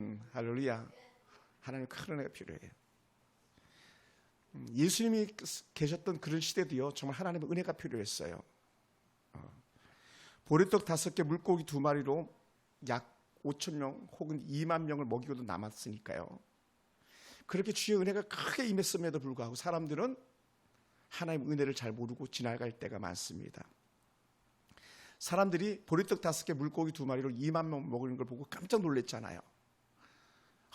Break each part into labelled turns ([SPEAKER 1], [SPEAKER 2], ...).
[SPEAKER 1] 음, 할렐루야. 하나님 큰 은혜가 필요해요. 음, 예수님이 계셨던 그런 시대도요, 정말 하나님의 은혜가 필요했어요. 어, 보리떡 다섯 개, 물고기 두 마리로 약 5천 명 혹은 2만 명을 먹이고도 남았으니까요. 그렇게 주의 은혜가 크게 임했음에도 불구하고 사람들은 하나님 은혜를 잘 모르고 지나갈 때가 많습니다. 사람들이 보리떡 다섯 개, 물고기 두 마리로 2만 명 먹는 걸 보고 깜짝 놀랐잖아요.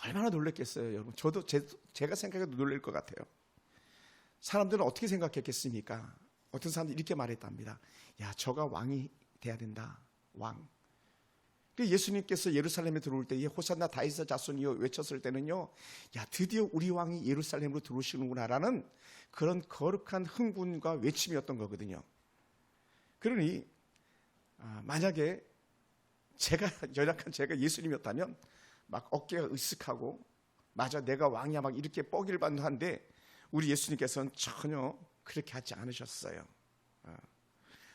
[SPEAKER 1] 얼마나 놀랐겠어요, 여러분. 저도 제, 제가 생각해도 놀랄 것 같아요. 사람들은 어떻게 생각했겠습니까? 어떤 사람들이 이렇게 말했답니다. 야, 저가 왕이 돼야 된다. 왕. 그 예수님께서 예루살렘에 들어올 때에 호산나 다윗의 자손이여 외쳤을 때는요, 야 드디어 우리 왕이 예루살렘으로 들어오시는구나라는 그런 거룩한 흥분과 외침이었던 거거든요. 그러니 아, 만약에 제가 연약한 제가 예수님이었다면 막 어깨가 으쓱하고 맞아 내가 왕이야 막 이렇게 뻐기를 받는데 우리 예수님께서는 전혀 그렇게 하지 않으셨어요. 아,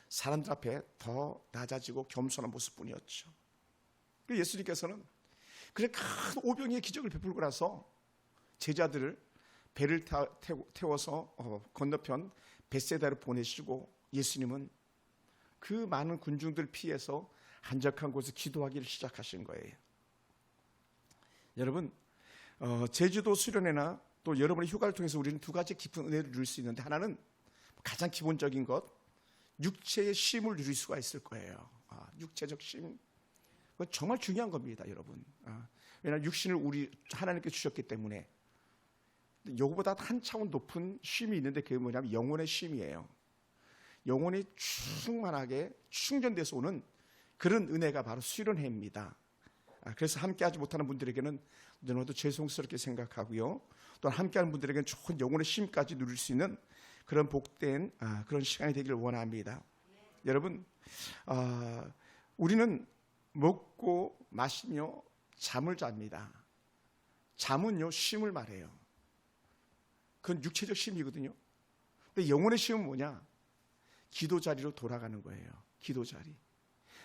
[SPEAKER 1] 사람들 앞에 더 낮아지고 겸손한 모습뿐이었죠. 그 예수님께서는 그래 큰 오병이의 기적을 베풀고 나서 제자들을 배를 태워서 어, 건너편 베세다로 보내시고 예수님은 그 많은 군중들 피해서 한적한 곳에 기도하기를 시작하신 거예요. 여러분 어, 제주도 수련회나 또 여러분의 휴가를 통해서 우리는 두 가지 깊은 은혜를 누릴 수 있는데 하나는 가장 기본적인 것 육체의 쉼을 누릴 수가 있을 거예요. 아, 육체적 쉼. 그건 정말 중요한 겁니다, 여러분. 아, 왜냐하면 육신을 우리 하나님께 주셨기 때문에 요거보다 한 차원 높은 쉼이 있는데 그게 뭐냐면 영혼의 쉼이에요. 영혼이 충만하게 충전돼서 오는 그런 은혜가 바로 수련회입니다. 아, 그래서 함께하지 못하는 분들에게는 너무도 죄송스럽게 생각하고요. 또 함께하는 분들에게는 좋은 영혼의 쉼까지 누릴 수 있는 그런 복된 아, 그런 시간이 되기를 원합니다. 여러분, 아, 우리는 먹고 마시며 잠을 잡니다. 잠은요 쉼을 말해요. 그건 육체적 쉼이거든요. 근데 영혼의 쉼은 뭐냐? 기도 자리로 돌아가는 거예요. 기도 자리.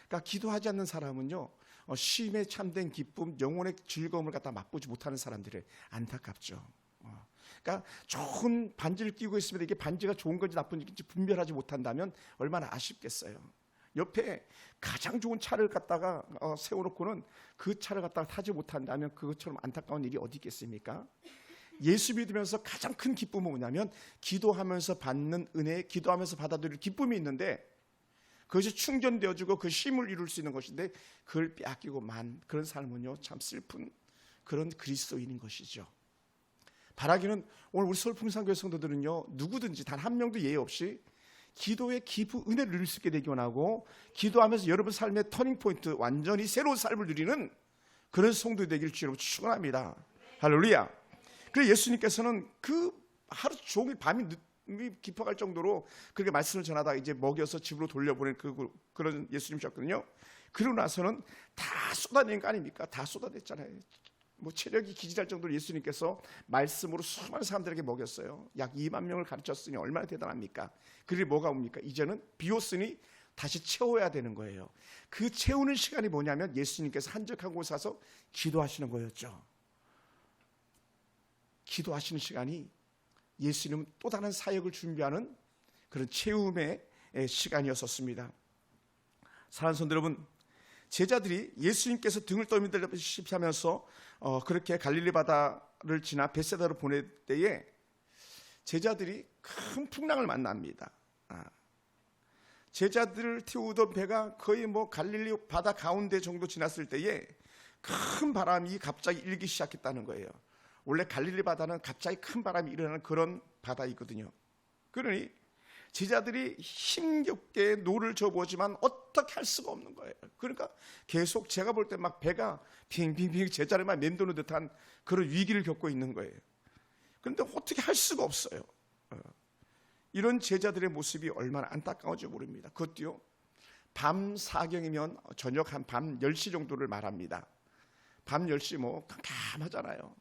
[SPEAKER 1] 그러니까 기도하지 않는 사람은요, 어, 쉼에 참된 기쁨, 영혼의 즐거움을 갖다 맛보지 못하는 사람들을 안타깝죠. 어. 그러니까 좋은 반지를 끼고 있으면 이게 반지가 좋은 건지 나쁜 건지 분별하지 못한다면 얼마나 아쉽겠어요. 옆에 가장 좋은 차를 갖다가 어, 세워놓고는 그 차를 갖다가 타지 못한다면 그것처럼 안타까운 일이 어디 있겠습니까? 예수 믿으면서 가장 큰 기쁨은 뭐냐면 기도하면서 받는 은혜, 기도하면서 받아들일 기쁨이 있는데 그것이 충전되어지고 그 힘을 이룰 수 있는 것인데 그걸 빼앗기고 만 그런 삶은요 참 슬픈 그런 그리스도인인 것이죠. 바라기는 오늘 우리 서울풍산교회 성도들은요 누구든지 단 한 명도 예외 없이 기도의 기부 은혜를 누릴 수 있게 되기 원하고 기도하면서 여러분 삶의 터닝 포인트 완전히 새로운 삶을 누리는 그런 성도 되기를 주로 축원합니다. 할렐루야. 그래 예수님께서는 그 하루 종일 밤이 늦, 깊어갈 정도로 그렇게 말씀을 전하다 이제 먹여서 집으로 돌려보낸 그, 그런 예수님이셨거든요. 그러고 나서는 다 쏟아낸 거 아닙니까? 다 쏟아냈잖아요. 뭐 체력이 기질할 정도로 예수님께서 말씀으로 수많은 사람들에게 먹였어요. 약 2만 명을 가르쳤으니 얼마나 대단합니까? 그리 뭐가 옵니까? 이제는 비웠으니 다시 채워야 되는 거예요. 그 채우는 시간이 뭐냐면 예수님께서 한적한 곳에 서 기도하시는 거였죠. 기도하시는 시간이 예수님은 또 다른 사역을 준비하는 그런 채움의 시간이었었습니다. 사랑하는 성도 여러분, 제자들이 예수님께서 등을 떠밀다시피 하면서 어, 그렇게 갈릴리 바다를 지나 베세다로 보낼 때에 제자들이 큰 풍랑을 만납니다. 아. 제자들을 태우던 배가 거의 뭐 갈릴리 바다 가운데 정도 지났을 때에 큰 바람이 갑자기 일기 시작했다는 거예요. 원래 갈릴리 바다는 갑자기 큰 바람이 일어나는 그런 바다이거든요. 그러니 제자들이 힘겹게 노를 저보지만 어떻게 할 수가 없는 거예요. 그러니까 계속 제가 볼 때 막 배가 빙빙빙 제자리만 맴도는 듯한 그런 위기를 겪고 있는 거예요. 그런데 어떻게 할 수가 없어요. 어. 이런 제자들의 모습이 얼마나 안타까운지 모릅니다. 그것도요, 밤 사경이면 저녁 한 밤 10시 정도를 말합니다. 밤 10시 뭐 깜깜하잖아요.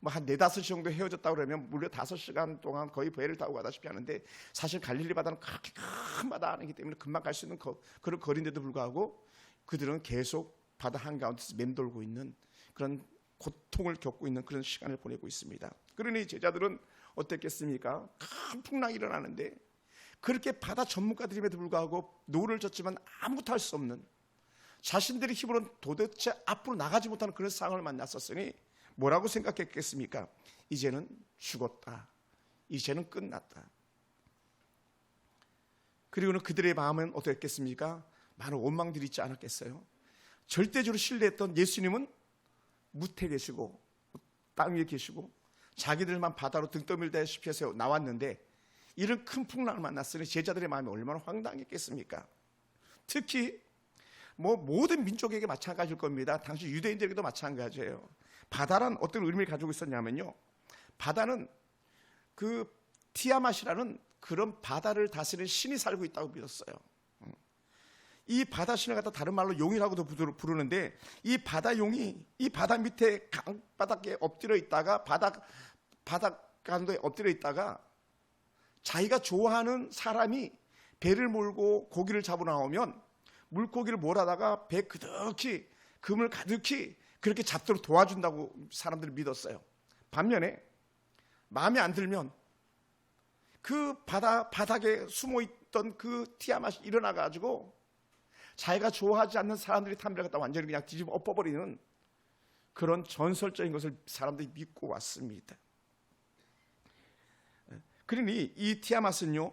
[SPEAKER 1] 뭐 한 네다섯 시 정도 헤어졌다 그러면 무려 다섯 시간 동안 거의 배를 타고 가다시피 하는데 사실 갈릴리 바다는 그렇게 큰 바다 아니기 때문에 금방 갈 수 있는 거, 그런 거리인데도 불구하고 그들은 계속 바다 한가운데서 맴돌고 있는 그런 고통을 겪고 있는 그런 시간을 보내고 있습니다. 그러니 제자들은 어땠겠습니까? 큰 풍랑이 일어나는데 그렇게 바다 전문가들임에도 불구하고 노를 졌지만 아무것도 할 수 없는 자신들의 힘으로는 도대체 앞으로 나가지 못하는 그런 상황을 만났었으니 뭐라고 생각했겠습니까? 이제는 죽었다. 이제는 끝났다. 그리고는 그들의 마음은 어떻겠습니까? 많은 원망들이 있지 않았겠어요? 절대적으로 신뢰했던 예수님은 무태 계시고 땅 위에 계시고 자기들만 바다로 등 떠밀다시피 해서 나왔는데 이런 큰 풍랑을 만났으니 제자들의 마음이 얼마나 황당했겠습니까? 특히 뭐 모든 민족에게 마찬가지일 겁니다. 당시 유대인들에게도 마찬가지예요. 바다란 어떤 의미를 가지고 있었냐면요. 바다는 그 티아맛이라는 그런 바다를 다스리는 신이 살고 있다고 믿었어요. 이 바다 신을 갖다 다른 말로 용이라고도 부르는데 이 바다 용이 이 바다 밑에 강바닥에 엎드려 있다가 바닥 바닥 가운데 엎드려 있다가 자기가 좋아하는 사람이 배를 몰고 고기를 잡으러 나오면 물고기를 몰아다가 배 그득히 금을 가득히 그렇게 잡도록 도와준다고 사람들이 믿었어요. 반면에 마음에 안 들면 그 바다 바닥에 숨어 있던 그 티아맛이 일어나 가지고 자기가 좋아하지 않는 사람들이 탐배를 갖다 완전히 그냥 뒤집어 엎어버리는 그런 전설적인 것을 사람들이 믿고 왔습니다. 그러니 이 티아맛은요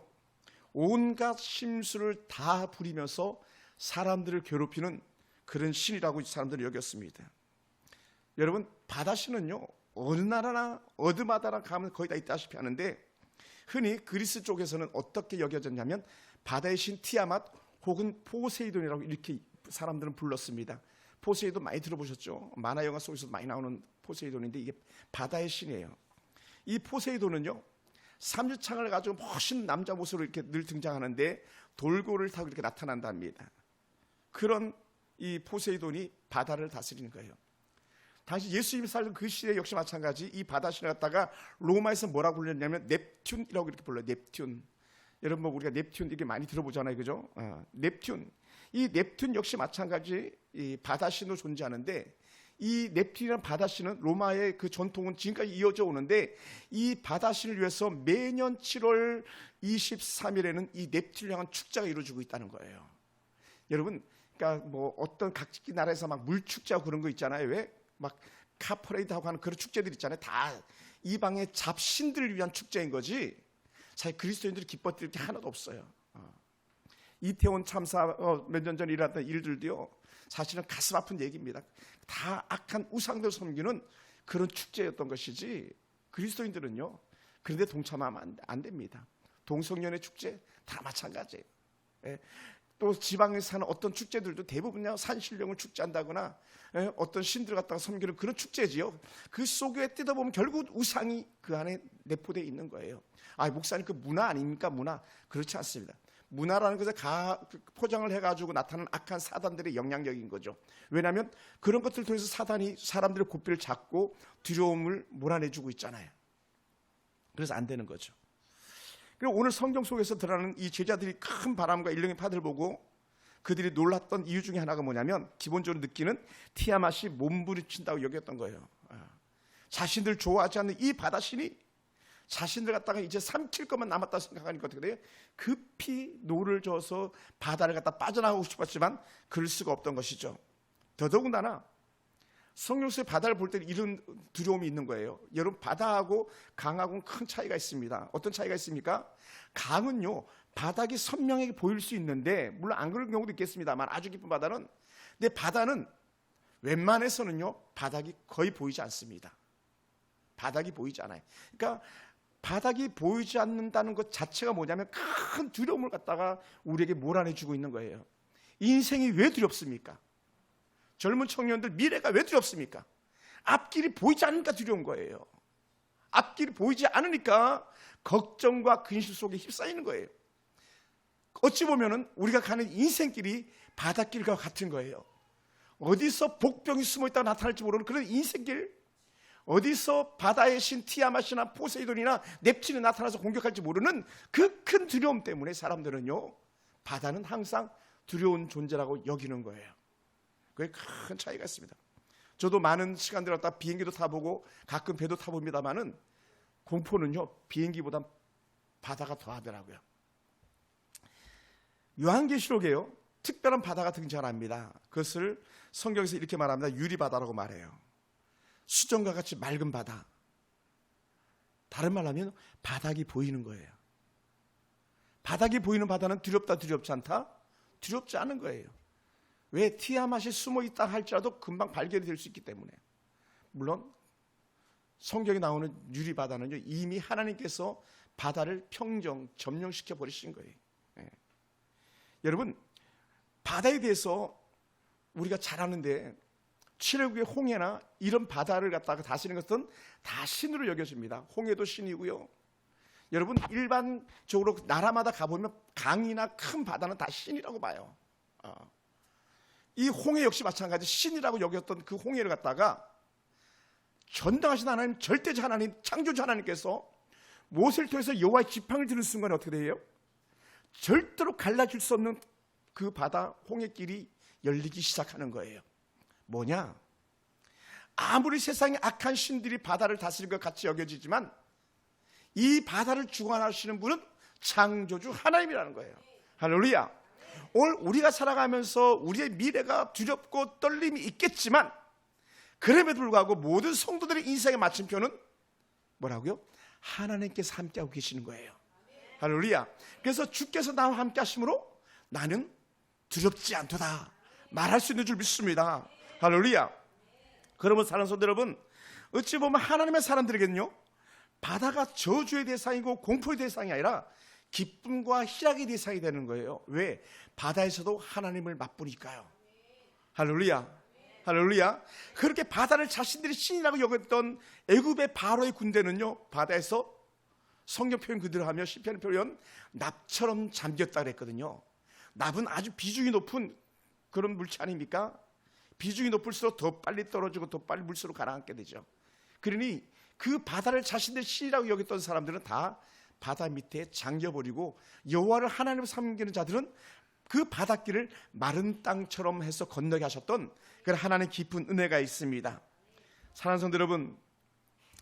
[SPEAKER 1] 온갖 심수를 다 부리면서 사람들을 괴롭히는 그런 신이라고 사람들이 여겼습니다. 여러분 바다신은요 어느 나라나 어디마다나 가면 거의 다 있다시피 하는데 흔히 그리스 쪽에서는 어떻게 여겨졌냐면 바다의 신 티아맛 혹은 포세이돈이라고 이렇게 사람들은 불렀습니다. 포세이돈 많이 들어보셨죠? 만화 영화 속에서도 많이 나오는 포세이돈인데 이게 바다의 신이에요. 이 포세이돈은요 삼주창을 가지고 멋진 남자 모습으로 이렇게 늘 등장하는데 돌고를 타고 이렇게 나타난답니다. 그런 이 포세이돈이 바다를 다스리는 거예요. 당시 예수님이 살던 그 시대 역시 마찬가지 이 바다 신을 갖다가 로마에서 뭐라고 불렸냐면 넵튠이라고 이렇게 불러요. 넵튠. 여러분 뭐 우리가 넵튠 이게 많이 들어보잖아요, 그죠? 어, 넵튠. 이 넵튠 역시 마찬가지 이 바다 신으로 존재하는데 이 넵튠이라는 바다신은 로마의 그 전통은 지금까지 이어져 오는데 이 바다신을 위해서 매년 7월 23일에는 이 넵튠을 향한 축제가 이루어지고 있다는 거예요. 여러분, 그러니까 뭐 어떤 각기 나라에서 막 물축제하고 그런 거 있잖아요. 왜? 막 카퍼레이드하고 하는 그런 축제들 있잖아요. 다 이방의 잡신들을 위한 축제인 거지. 사실 그리스도인들이 기뻤을 게 하나도 없어요. 어. 이태원 참사 어, 몇년 전에 일어났던 일들도요. 사실은 가슴 아픈 얘기입니다. 다 악한 우상들 섬기는 그런 축제였던 것이지 그리스도인들은요. 그런데 동참하면 안, 안 됩니다. 동성연애 축제 다 마찬가지예요. 예. 또 지방에 사는 어떤 축제들도 대부분요 산신령을 축제한다거나 예, 어떤 신들 갖다가 섬기는 그런 축제지요. 그 속에 뜯어보면 결국 우상이 그 안에 내포되어 있는 거예요. 아 목사님 그 문화 아닙니까 문화 그렇지 않습니다. 문화라는 것을 가, 포장을 해가지고 나타나는 악한 사단들의 영향력인 거죠. 왜냐하면 그런 것들을 통해서 사단이 사람들의 고삐를 잡고 두려움을 몰아내주고 있잖아요. 그래서 안 되는 거죠. 그리고 오늘 성경 속에서 드러나는 이 제자들이 큰 바람과 일령의 파도를 보고 그들이 놀랐던 이유 중에 하나가 뭐냐면 기본적으로 느끼는 티아맛이 몸부림친다고 여겼던 거예요. 아. 자신들 좋아하지 않는 이 바다신이 자신들 갖다가 이제 삼킬 것만 남았다 생각하니까 어떻게 돼요? 급히 노를 져서 바다를 갖다 빠져나가고 싶었지만 그럴 수가 없던 것이죠. 더더군다나 성경 속의 바다를 볼 때는 이런 두려움이 있는 거예요. 여러분 바다하고 강하고는 큰 차이가 있습니다. 어떤 차이가 있습니까? 강은요 바닥이 선명하게 보일 수 있는데 물론 안 그런 경우도 있겠습니다만 아주 깊은 바다는 근데 바다는 웬만해서는요 바닥이 거의 보이지 않습니다. 바닥이 보이지 않아요. 그러니까 바닥이 보이지 않는다는 것 자체가 뭐냐면 큰 두려움을 갖다가 우리에게 몰아내주고 있는 거예요. 인생이 왜 두렵습니까? 젊은 청년들 미래가 왜 두렵습니까? 앞길이 보이지 않으니까 두려운 거예요. 앞길이 보이지 않으니까 걱정과 근심 속에 휩싸이는 거예요. 어찌 보면은 우리가 가는 인생길이 바닷길과 같은 거예요. 어디서 복병이 숨어 있다가 나타날지 모르는 그런 인생길, 어디서 바다의 신 티아마시나 포세이돈이나 넵틴이 나타나서 공격할지 모르는 그 큰 두려움 때문에 사람들은요, 바다는 항상 두려운 존재라고 여기는 거예요. 그게 큰 차이가 있습니다. 저도 많은 시간들 갖다 비행기도 타보고 가끔 배도 타봅니다만은 공포는요 비행기보다 바다가 더하더라고요. 요한계시록에요 특별한 바다가 등장합니다. 그것을 성경에서 이렇게 말합니다. 유리바다라고 말해요. 수정과 같이 맑은 바다. 다른 말로 하면 바닥이 보이는 거예요. 바닥이 보이는 바다는 두렵다 두렵지 않다? 두렵지 않은 거예요. 왜 티아맛이 숨어 있다 할지라도 금방 발견이 될 수 있기 때문에. 물론 성경에 나오는 유리 바다는요 이미 하나님께서 바다를 평정 점령시켜 버리신 거예요. 예. 여러분 바다에 대해서 우리가 잘 아는데 칠흑의 홍해나 이런 바다를 갖다가 다스리는 것은 다 신으로 여겨집니다. 홍해도 신이고요. 여러분 일반적으로 나라마다 가보면 강이나 큰 바다는 다 신이라고 봐요. 어. 이 홍해 역시 마찬가지 신이라고 여겼던 그 홍해를 갖다가 전당하신 하나님 절대자 하나님 창조자 하나님께서 모세를 통해서 여호와의 지팡이를 들은 순간에 어떻게 돼요? 절대로 갈라질 수 없는 그 바다 홍해길이 열리기 시작하는 거예요. 뭐냐? 아무리 세상에 악한 신들이 바다를 다스릴 것 같이 여겨지지만 이 바다를 주관하시는 분은 창조주 하나님이라는 거예요. 할렐루야. 오늘 우리가 살아가면서 우리의 미래가 두렵고 떨림이 있겠지만 그럼에도 불구하고 모든 성도들의 인생의 마침표는 뭐라고요? 하나님께서 함께하고 계시는 거예요. 할렐루야. 그래서 주께서 나와 함께 하심으로 나는 두렵지 않도다. 말할 수 있는 줄 믿습니다. 할렐루야. 그러면 사랑하는 성도 여러분, 어찌 보면 하나님의 사람들에게는요, 바다가 저주의 대상이고 공포의 대상이 아니라 기쁨과 희락의 대상이 되는 거예요. 왜? 바다에서도 하나님을 맛보니까요. 할렐루야. 할렐루야. 그렇게 바다를 자신들이 신이라고 여겼던 애굽의 바로의 군대는요, 바다에서 성경 표현 그대로 하며 시편 표현 납처럼 잠겼다 그랬거든요. 납은 아주 비중이 높은 그런 물체 아닙니까? 비중이 높을수록 더 빨리 떨어지고 더 빨리 물속으로 가라앉게 되죠. 그러니 그 바다를 자신들 신이라고 여겼던 사람들은 다 바다 밑에 잠겨버리고 여호와를 하나님으로 섬기는 자들은 그 바닷길을 마른 땅처럼 해서 건너게 하셨던 그런 하나님 깊은 은혜가 있습니다. 사랑하는 성도 여러분,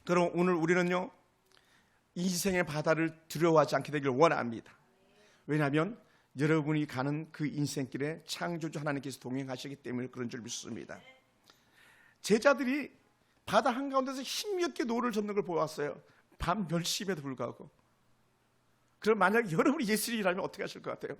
[SPEAKER 1] 그럼 오늘 우리는요 인생의 바다를 두려워하지 않게 되길 원합니다. 왜냐하면 여러분이 가는 그 인생길에 창조주 하나님께서 동행하시기 때문에 그런 줄 믿습니다. 제자들이 바다 한가운데서 힘겹게 노를 젓는 걸 보았어요. 밤 10시에도 불구하고. 그럼 만약 여러분이 예수님이라면 어떻게 하실 것 같아요?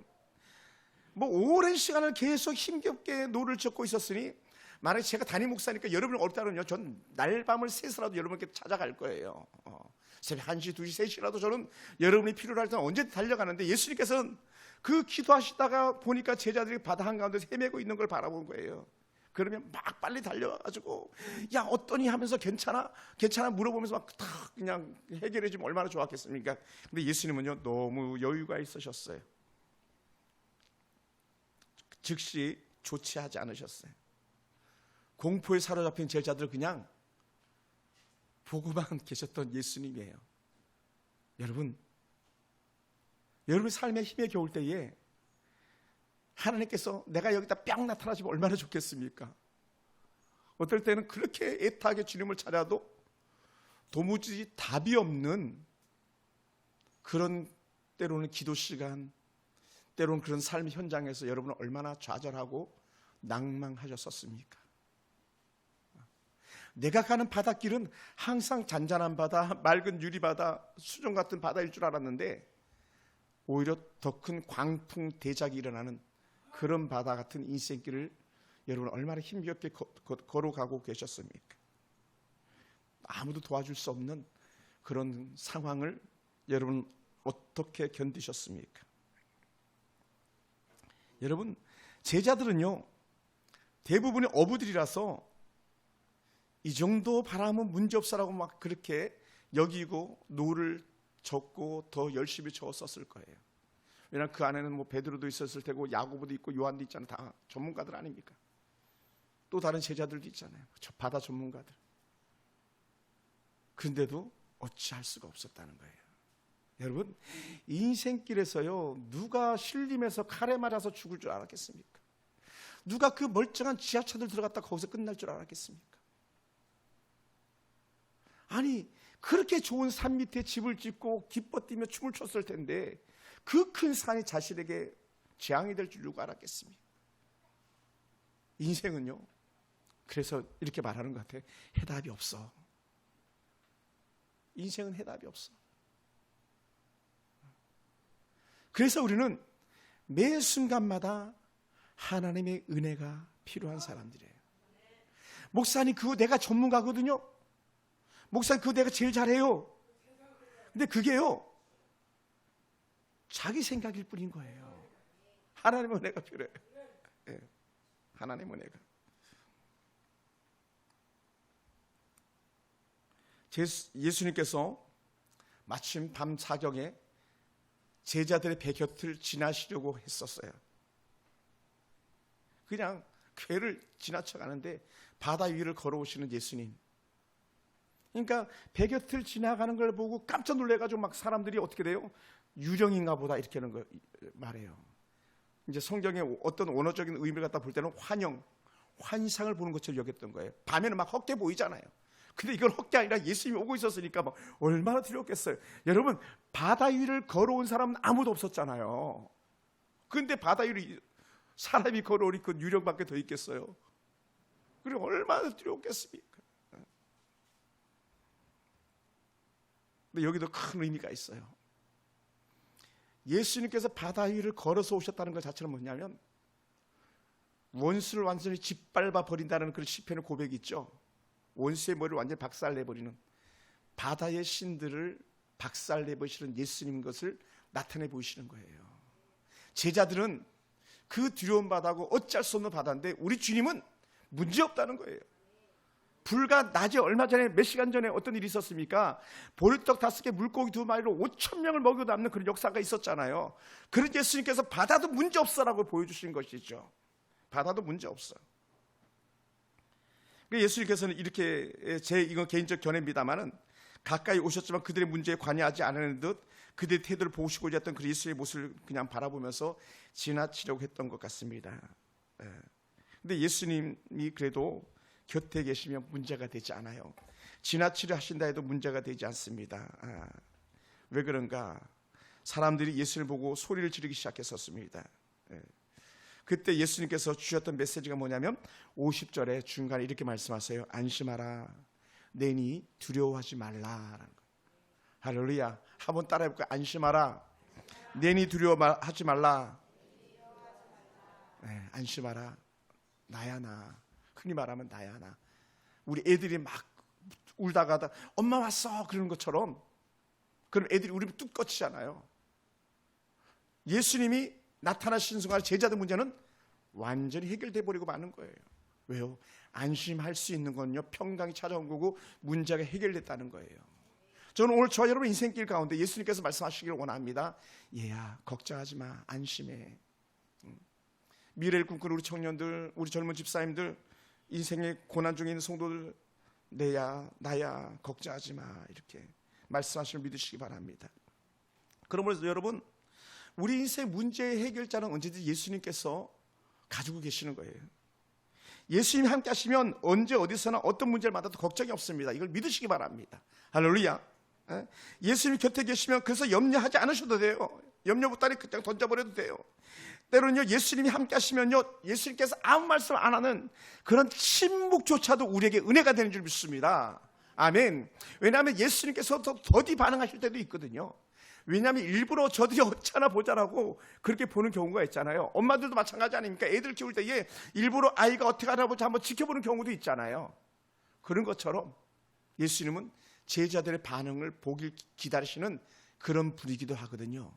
[SPEAKER 1] 뭐 오랜 시간을 계속 힘겹게 노를 젓고 있었으니 만약에 제가 담임 목사니까 여러분을 어렵다면요. 전 날밤을 새서라도 여러분께 찾아갈 거예요. 어. 새벽 1시, 2시, 3시라도 저는 여러분이 필요로 할 때는 언제 달려가는데 예수님께서는 그 기도하시다가 보니까 제자들이 바다 한가운데서 헤매고 있는 걸 바라본 거예요. 그러면 막 빨리 달려가지고 야 어떠니 하면서 괜찮아 괜찮아 물어보면서 막 탁 그냥 해결해 주면 얼마나 좋았겠습니까? 근데 예수님은요 너무 여유가 있으셨어요. 즉시 조치하지 않으셨어요. 공포에 사로잡힌 제자들 그냥 보고만 계셨던 예수님이에요. 여러분, 여러분 삶의 힘에 겨울 때에 하나님께서 내가 여기다 뿅 나타나시면 얼마나 좋겠습니까? 어떨 때는 그렇게 애타게 주님을 찾아도 도무지 답이 없는 그런 때로는 기도 시간, 때로는 그런 삶 현장에서 여러분은 얼마나 좌절하고 낭망하셨었습니까? 내가 가는 바닷길은 항상 잔잔한 바다, 맑은 유리바다, 수정 같은 바다일 줄 알았는데 오히려 더 큰 광풍 대작이 일어나는 그런 바다 같은 인생길을 여러분 얼마나 힘겹게 걸어가고 계셨습니까? 아무도 도와줄 수 없는 그런 상황을 여러분 어떻게 견디셨습니까? 여러분 제자들은요 대부분이 어부들이라서 이 정도 바람은 문제 없어라고 막 그렇게 여기고 노를 젓고 더 열심히 저었었을 거예요. 왜냐하면 그 안에는 뭐 베드로도 있었을 테고 야고보도 있고 요한도 있잖아요. 다 전문가들 아닙니까? 또 다른 제자들도 있잖아요. 저 바다 전문가들. 그런데도 어찌할 수가 없었다는 거예요. 여러분 인생길에서요 누가 신림에서 칼에 맞아서 죽을 줄 알았겠습니까? 누가 그 멀쩡한 지하철을 들어갔다 거기서 끝날 줄 알았겠습니까? 아니 그렇게 좋은 산 밑에 집을 짓고 기뻐 뛰며 춤을 췄을 텐데 그 큰 산이 자신에게 재앙이 될 줄 누가 알았겠습니까? 인생은요. 그래서 이렇게 말하는 것 같아. 해답이 없어. 인생은 해답이 없어. 그래서 우리는 매 순간마다 하나님의 은혜가 필요한 사람들이에요. 목사님, 그거 내가 전문가거든요. 목사님, 그거 내가 제일 잘해요. 근데 그게요, 자기 생각일 뿐인 거예요. 하나님의 은혜가 필요해요. 예, 하나님의 은혜가. 예수님께서 마침 밤 사경에 제자들의 배 곁을 지나시려고 했었어요. 그냥 괴를 지나쳐 가는데 바다 위를 걸어오시는 예수님. 그러니까 배 곁을 지나가는 걸 보고 깜짝 놀래가지고 막 사람들이 어떻게 돼요? 유령인가 보다 이렇게 하는 거 말해요. 이제 성경에 어떤 원어적인 의미를 갖다 볼 때는 환영, 환상을 보는 것처럼 여겼던 거예요. 밤에는 막 헛게 보이잖아요. 근데 이건 헛게 아니라 예수님이 오고 있었으니까 막 얼마나 두려웠겠어요. 여러분 바다 위를 걸어온 사람은 아무도 없었잖아요. 근데 바다 위를 사람이 걸어오니 그 유령밖에 더 있겠어요. 그래 얼마나 두려웠겠습니까? 근데 여기도 큰 의미가 있어요. 예수님께서 바다 위를 걸어서 오셨다는 것 자체는 뭐냐면 원수를 완전히 짓밟아 버린다는 그런 시편의 고백이 있죠. 원수의 머리를 완전히 박살내 버리는 바다의 신들을 박살내 버리시는 예수님 것을 나타내 보이시는 거예요. 제자들은 그 두려운 바다고 어쩔 수 없는 바다인데 우리 주님은 문제 없다는 거예요. 불과 낮에 얼마 전에 몇 시간 전에 어떤 일이 있었습니까? 보리떡 다섯 개, 물고기 두 마리로 5천 명을 먹여 남는 그런 역사가 있었잖아요. 그런 예수님께서 바다도 문제 없어라고 보여주신 것이죠. 바다도 문제 없어. 그 예수님께서는 이렇게 제 이건 개인적 견해입니다만은 가까이 오셨지만 그들의 문제에 관여하지 않은 듯 그들의 태도를 보시고자 했던 그 예수의 모습을 그냥 바라보면서 지나치려고 했던 것 같습니다. 그런데 예수님이 그래도 곁에 계시면 문제가 되지 않아요. 지나치려 하신다 해도 문제가 되지 않습니다. 아, 왜 그런가? 사람들이 예수를 보고 소리를 지르기 시작했었습니다. 예. 그때 예수님께서 주셨던 메시지가 뭐냐면 50절에 중간에 이렇게 말씀하세요. 안심하라. 내니 두려워하지 말라라는 거. 할렐루야. 한번 따라해 볼까요? 안심하라. 내니 두려워하지 말라. 네, 안심하라. 나야 나. 흔히 말하면 나야 나. 우리 애들이 막 울다가 다 엄마 왔어 그러는 것처럼 그럼 애들이 우리 뚝 꺼치잖아요. 예수님이 나타나신 순간 제자들 문제는 완전히 해결돼 버리고 마는 거예요. 왜요? 안심할 수 있는 건요 평강이 찾아온 거고 문제가 해결됐다는 거예요. 저는 오늘 저 여러분 인생길 가운데 예수님께서 말씀하시기를 원합니다. 얘야 걱정하지 마 안심해. 음. 미래를 꿈꾸는 우리 청년들, 우리 젊은 집사님들, 인생의 고난 있는 성도들 내야 나야 걱정하지 마 이렇게 말씀하시면 믿으시기 바랍니다. 그러므로 여러분 우리 인생 문제의 해결자는 언제든지 예수님께서 가지고 계시는 거예요. 예수님 함께 하시면 언제 어디서나 어떤 문제를 받아도 걱정이 없습니다. 이걸 믿으시기 바랍니다. 할렐루야. 예? 예수님 곁에 계시면 그래서 염려하지 않으셔도 돼요. 염려 못하니 그냥 던져버려도 돼요. 때로는요, 예수님이 함께 하시면요, 예수님께서 아무 말씀 안 하는 그런 침묵조차도 우리에게 은혜가 되는 줄 믿습니다. 아멘. 왜냐하면 예수님께서 더 더디 반응하실 때도 있거든요. 왜냐하면 일부러 저들이 어쩌나 보자라고 그렇게 보는 경우가 있잖아요. 엄마들도 마찬가지 아닙니까? 애들 키울 때에 일부러 아이가 어떻게 하나 보자 한번 지켜보는 경우도 있잖아요. 그런 것처럼 예수님은 제자들의 반응을 보길 기다리시는 그런 분이기도 하거든요.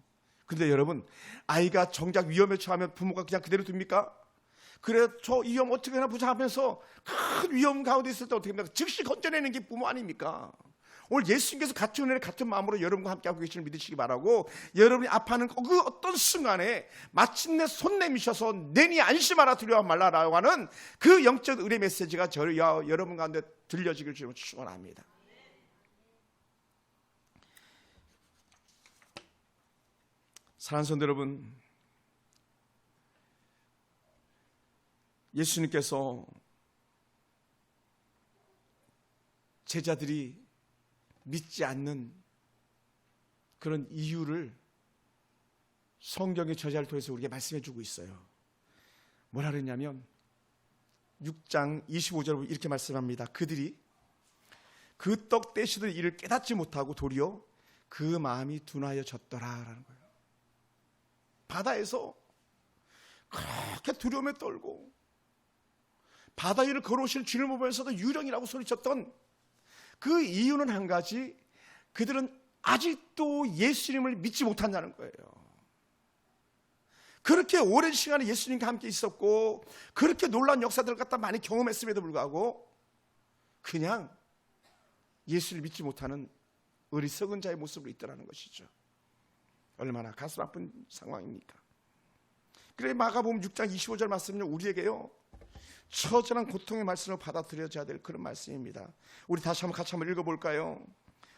[SPEAKER 1] 근데 여러분, 아이가 정작 위험에 처하면 부모가 그냥 그대로 둡니까? 그래, 저 위험 어떻게 하나 보자 하면서 큰 위험 가운데 있을 때 어떻게 합니까? 즉시 건져내는 게 부모 아닙니까? 오늘 예수님께서 같은 은혜를 같은 마음으로 여러분과 함께하고 계시는 믿으시기 바라고 여러분이 아파하는 그 어떤 순간에 마침내 손 내미셔서 내니 안심하라 두려워 말라라고 하는 그 영적 은혜 메시지가 저 여러분 가운데 들려지길 주로 축원합니다. 사랑하는 성도 여러분, 예수님께서 제자들이 믿지 않는 그런 이유를 성경의 저자를 통해서 우리에게 말씀해 주고 있어요. 뭐라 그랬냐면 6장 25절 이렇게 말씀합니다. 그들이 그 떡 떼시던 일을 깨닫지 못하고 도리어 그 마음이 둔하여 졌더라라는 거예요. 바다에서 그렇게 두려움에 떨고 바다 위를 걸어오시는 주님을 보면서도 유령이라고 소리쳤던 그 이유는 한 가지 그들은 아직도 예수님을 믿지 못한다는 거예요. 그렇게 오랜 시간에 예수님과 함께 있었고 그렇게 놀라운 역사들을 갖다 많이 경험했음에도 불구하고 그냥 예수를 믿지 못하는 어리석은 자의 모습으로 있더라는 것이죠. 얼마나 가슴 아픈 상황입니까? 그래 마가복음 6장 25절 말씀은요 우리에게요 처절한 고통의 말씀을 받아들여져야 될 그런 말씀입니다. 우리 다시 한번 같이 한번 읽어볼까요?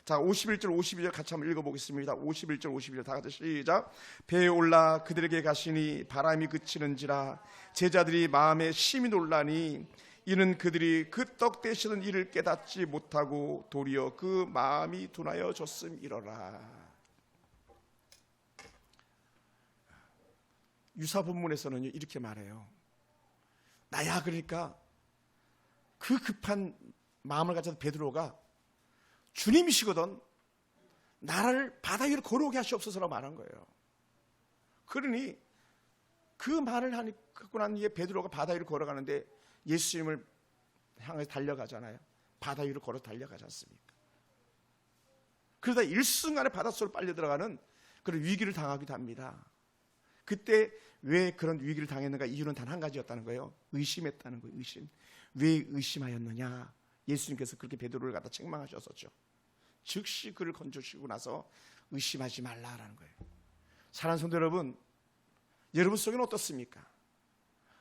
[SPEAKER 1] 자, 51절, 52절 같이 한번 읽어보겠습니다. 51절, 52절 다 같이 시작. 배에 올라 그들에게 가시니 바람이 그치는지라 제자들이 마음에 심히 놀라니 이는 그들이 그 떡 대시는 일을 깨닫지 못하고 도리어 그 마음이 둔하여 졌음이러라. 유사 본문에서는 이렇게 말해요. 나야 그러니까 그 급한 마음을 가진 베드로가 주님이시거든 나를 바다 위로 걸어오게 하시옵소서라고 말한 거예요. 그러니 그 말을 하고 난 뒤에 베드로가 바다 위로 걸어가는데 예수님을 향해 달려가잖아요. 바다 위로 걸어 달려가지 않습니까? 그러다 일순간에 바닷속으로 빨려 들어가는 그런 위기를 당하기도 합니다. 그때 왜 그런 위기를 당했는가 이유는 단 한 가지였다는 거예요. 의심했다는 거예요. 의심. 왜 의심하였느냐? 예수님께서 그렇게 베드로를 갖다 책망하셨었죠. 즉시 그를 건져주시고 나서 의심하지 말라라는 거예요. 사랑하는 성도 여러분, 여러분 속에는 어떻습니까?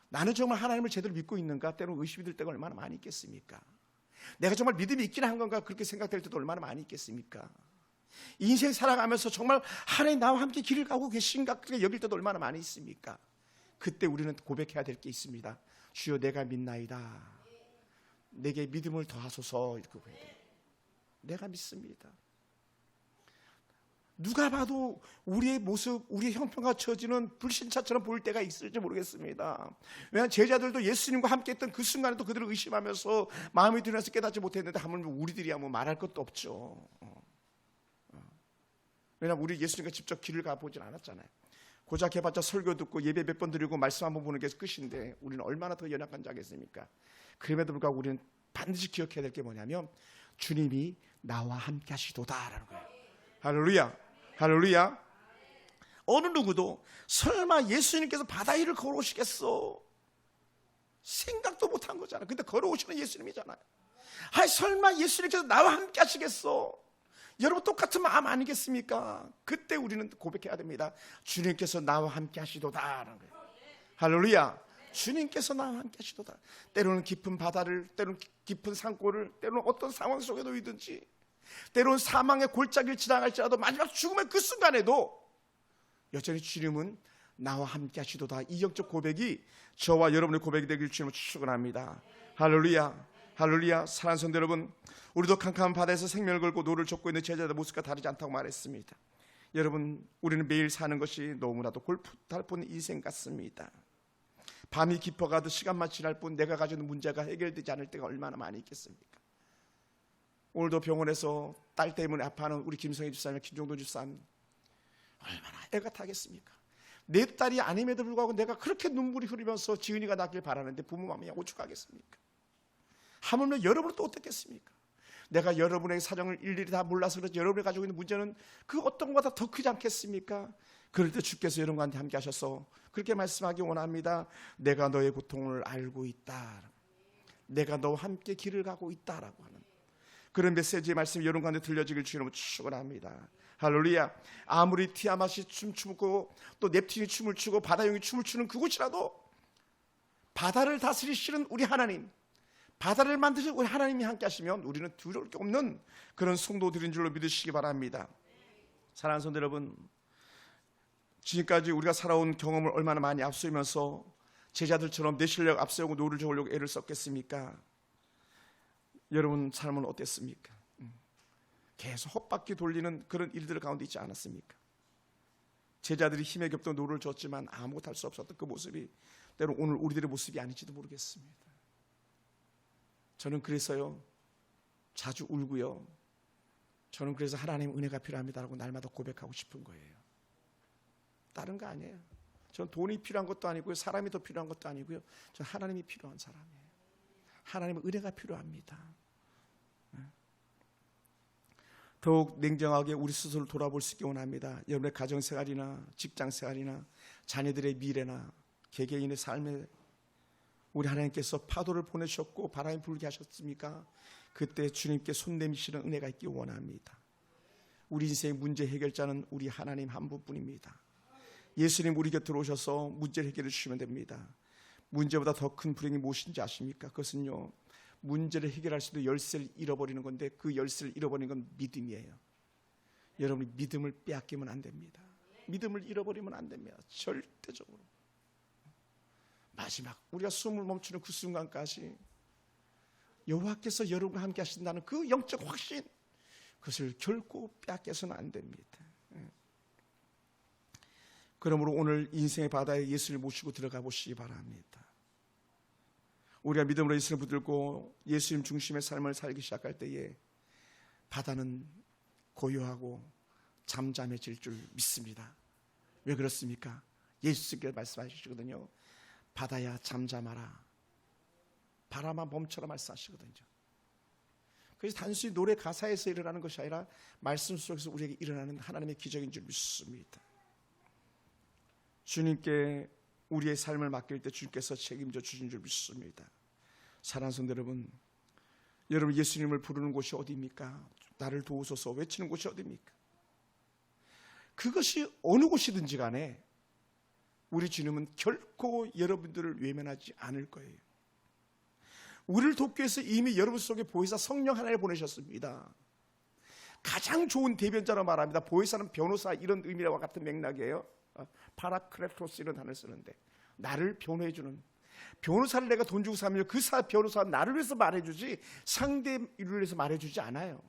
[SPEAKER 1] 나는 정말 하나님을 제대로 믿고 있는가? 때로 의심이 들 때가 얼마나 많이 있겠습니까? 내가 정말 믿음이 있긴 한 건가? 그렇게 생각될 때도 얼마나 많이 있겠습니까? 인생 살아가면서 정말 하나님 나와 함께 길을 가고 계신가? 그렇게 여길 때도 얼마나 많이 있습니까? 그때 우리는 고백해야 될 게 있습니다. 주여 내가 믿나이다. 내게 믿음을 더하소서 이렇게 고백해야 돼요. 내가 믿습니다. 누가 봐도 우리의 모습, 우리의 형편과 처지는 불신차처럼 보일 때가 있을지 모르겠습니다. 왜냐하면 제자들도 예수님과 함께 했던 그 순간에도 그들을 의심하면서 마음이 들어서 깨닫지 못했는데 하물며 우리들이야 뭐 말할 것도 없죠. 왜냐하면 우리 예수님과 직접 길을 가보진 않았잖아요. 고작 해봤자 설교 듣고 예배 몇 번 드리고 말씀 한 번 보는 게 끝인데 우리는 얼마나 더 연약한 자겠습니까? 그럼에도 불구하고 우리는 반드시 기억해야 될 게 뭐냐면 주님이 나와 함께 하시도다라는 거예요. 할렐루야. 할렐루야. 어느 누구도 설마 예수님께서 바다 위를 걸어오시겠어? 생각도 못한 거잖아. 근데 걸어오시는 예수님이잖아요. 아니, 설마 예수님께서 나와 함께 하시겠어? 여러분 똑같은 마음 아니겠습니까? 그때 우리는 고백해야 됩니다. 주님께서 나와 함께 하시도다라는 거예요. 할렐루야. 주님께서 나와 함께 하시도다. 때로는 깊은 바다를, 때로는 깊은 산골을, 때로는 어떤 상황 속에 놓이든지, 때로는 사망의 골짜기를 지나갈지라도 마지막 죽음의 그 순간에도 여전히 주님은 나와 함께 하시도다. 이 영적 고백이 저와 여러분의 고백이 되길 주님을 축원합니다. 할렐루야. 할렐루야. 사랑하는 성도 여러분, 우리도 캄캄한 바다에서 생명을 걸고 노를 젓고 있는 제자들 모습과 다르지 않다고 말했습니다. 여러분, 우리는 매일 사는 것이 너무나도 골프 탈뿐 인생 같습니다. 밤이 깊어가도 시간만 지날 뿐 내가 가지고 있는 문제가 해결되지 않을 때가 얼마나 많이 있겠습니까? 오늘도 병원에서 딸 때문에 아파하는 우리 김성희 집사님, 김종도 집사님 얼마나 애가 타겠습니까? 내 딸이 아님에도 불구하고 내가 그렇게 눈물이 흐르면서 지은이가 낫길 바라는데 부모 마음이 오죽하겠습니까? 하물며 여러분은 또 어떻겠습니까? 내가 여러분의 사정을 일일이 다 몰라서 그렇지 여러분이 가지고 있는 문제는 그 어떤 것보다 더 크지 않겠습니까? 그럴 때 주께서 여러분과 함께 하셔서 그렇게 말씀하기 원합니다. 내가 너의 고통을 알고 있다. 내가 너와 함께 길을 가고 있다라고 하는 그런 메시지의 말씀이 여러분 가운데 들려지길 주님으로 축원합니다. 할렐루야. 아무리 티아맛이 춤추고 또 넵튠이 춤을 추고 바다용이 춤을 추는 그곳이라도 바다를 다스리시는 우리 하나님, 바다를 만드신 우리 하나님이 함께 하시면 우리는 두려울 게 없는 그런 성도들인 줄로 믿으시기 바랍니다. 사랑하는 성도 여러분, 지금까지 우리가 살아온 경험을 얼마나 많이 앞서면서 제자들처럼 내 실력 앞세우고 노를 저으려고 애를 썼겠습니까? 여러분 삶은 어땠습니까? 음. 계속 헛바퀴 돌리는 그런 일들 가운데 있지 않았습니까? 제자들이 힘에 겹도 노를 줬지만 아무것도 할 수 없었던 그 모습이 때로 오늘 우리들의 모습이 아닐지도 모르겠습니다. 저는 그래서요 자주 울고요. 저는 그래서 하나님 은혜가 필요합니다라고 날마다 고백하고 싶은 거예요. 다른 거 아니에요. 전 돈이 필요한 것도 아니고요. 사람이 더 필요한 것도 아니고요. 전 하나님이 필요한 사람이에요. 하나님의 은혜가 필요합니다. 네. 더욱 냉정하게 우리 스스로 돌아볼 수 있기 원합니다. 여러분의 가정 생활이나 직장 생활이나 자녀들의 미래나 개개인의 삶에 우리 하나님께서 파도를 보내셨고 바람이 불게 하셨습니까? 그때 주님께 손 내미시는 은혜가 있기 원합니다. 우리 인생의 문제 해결자는 우리 하나님 한 분뿐입니다. 예수님 우리 곁으로 오셔서 문제 해결해 주시면 됩니다. 문제보다 더 큰 불행이 무엇인지 아십니까? 그것은요. 문제를 해결할 수도 열쇠를 잃어버리는 건데 그 열쇠를 잃어버리는 건 믿음이에요. 여러분이 믿음을 빼앗기면 안 됩니다. 믿음을 잃어버리면 안 됩니다. 절대적으로. 마지막 우리가 숨을 멈추는 그 순간까지 여호와께서 여러분과 함께 하신다는 그 영적 확신 그것을 결코 빼앗겨서는 안 됩니다. 예. 그러므로 오늘 인생의 바다에 예수를 모시고 들어가 보시기 바랍니다. 우리가 믿음으로 예수를 붙들고 예수님 중심의 삶을 살기 시작할 때에 바다는 고요하고 잠잠해질 줄 믿습니다. 왜 그렇습니까? 예수께서 말씀하시거든요. 바다야 잠잠하라. 바람아 멈춰라 말씀하시거든요. 그래서 단순히 노래 가사에서 일어나는 것이 아니라 말씀 속에서 우리에게 일어나는 하나님의 기적인 줄 믿습니다. 주님께 우리의 삶을 맡길 때 주님께서 책임져 주신 줄 믿습니다. 사랑하는 성도 여러분, 여러분 예수님을 부르는 곳이 어디입니까? 나를 도우소서 외치는 곳이 어디입니까? 그것이 어느 곳이든지 간에 우리 주님은 결코 여러분들을 외면하지 않을 거예요. 우리를 돕기 위해서 이미 여러분 속에 보혜사 성령 하나를 보내셨습니다. 가장 좋은 대변자로 말합니다. 보혜사는 변호사 이런 의미와 같은 맥락이에요. 어, 파라크레토스 이런 단어를 쓰는데 나를 변호해주는 변호사를 내가 돈 주고 사면 그 사, 변호사는 나를 위해서 말해주지 상대를 위해서 말해주지 않아요.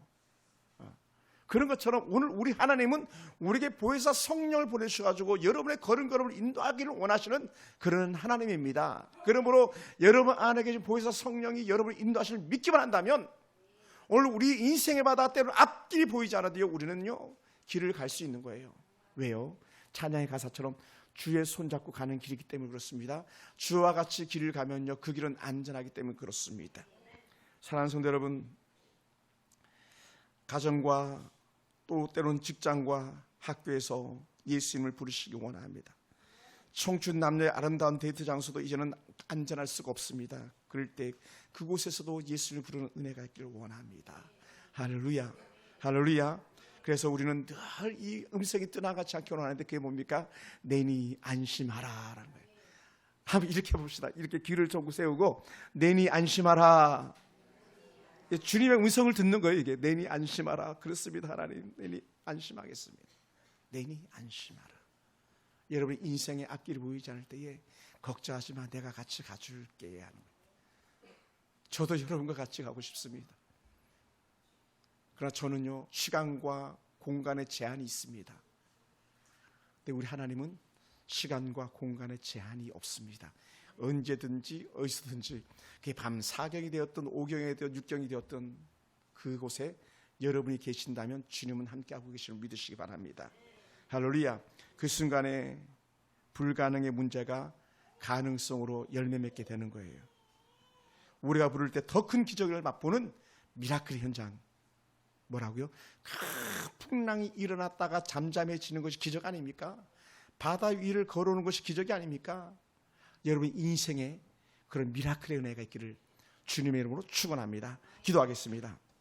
[SPEAKER 1] 어. 그런 것처럼 오늘 우리 하나님은 우리에게 보혜사 성령을 보내주셔가지고 여러분의 걸음걸음을 인도하기를 원하시는 그런 하나님입니다. 그러므로 여러분 안에 계신 보혜사 성령이 여러분을 인도하시는 믿기만 한다면 오늘 우리 인생의 바다 때로 앞길이 보이지 않아도요 우리는요 길을 갈 수 있는 거예요. 왜요? 찬양의 가사처럼 주의 손잡고 가는 길이기 때문에 그렇습니다. 주와 같이 길을 가면요 그 길은 안전하기 때문에 그렇습니다. 사랑하는 성도 여러분, 가정과 또 때론 직장과 학교에서 예수님을 부르시기 원합니다. 청춘 남녀의 아름다운 데이트 장소도 이제는 안전할 수가 없습니다. 그럴 때 그곳에서도 예수를 부르는 은혜가 있기를 원합니다. 할렐루야, 할렐루야. 그래서 우리는 늘 이 음성이 떠나가지 않기 원하는데 그게 뭡니까? 내니 안심하라라는 거예요. 한번 이렇게 봅시다. 이렇게 귀를 쫑고 세우고 내니 안심하라. 주님의 음성을 듣는 거예요. 이게 내니 안심하라. 그렇습니다. 하나님 내니 안심하겠습니다. 내니 안심하라. 여러분 인생의 앞길이 보이지 않을 때에 걱정하지 마. 내가 같이 가줄게 하는 거예요. 저도 여러분과 같이 가고 싶습니다. 그러나 저는요 시간과 공간의 제한이 있습니다. 근데 우리 하나님은 시간과 공간의 제한이 없습니다. 언제든지 어디서든지 그게 밤 4경이 되었던 5경이 되었던 6경이 되었던 그곳에 여러분이 계신다면 주님은 함께하고 계시는 믿으시기 바랍니다. 할렐루야. 그 순간에 불가능의 문제가 가능성으로 열매 맺게 되는 거예요. 우리가 부를 때 더 큰 기적을 맛보는 미라클 현장. 뭐라고요? 큰 풍랑이 일어났다가 잠잠해지는 것이 기적 아닙니까? 바다 위를 걸어오는 것이 기적이 아닙니까? 여러분 인생에 그런 미라클의 은혜가 있기를 주님의 이름으로 축원합니다. 기도하겠습니다.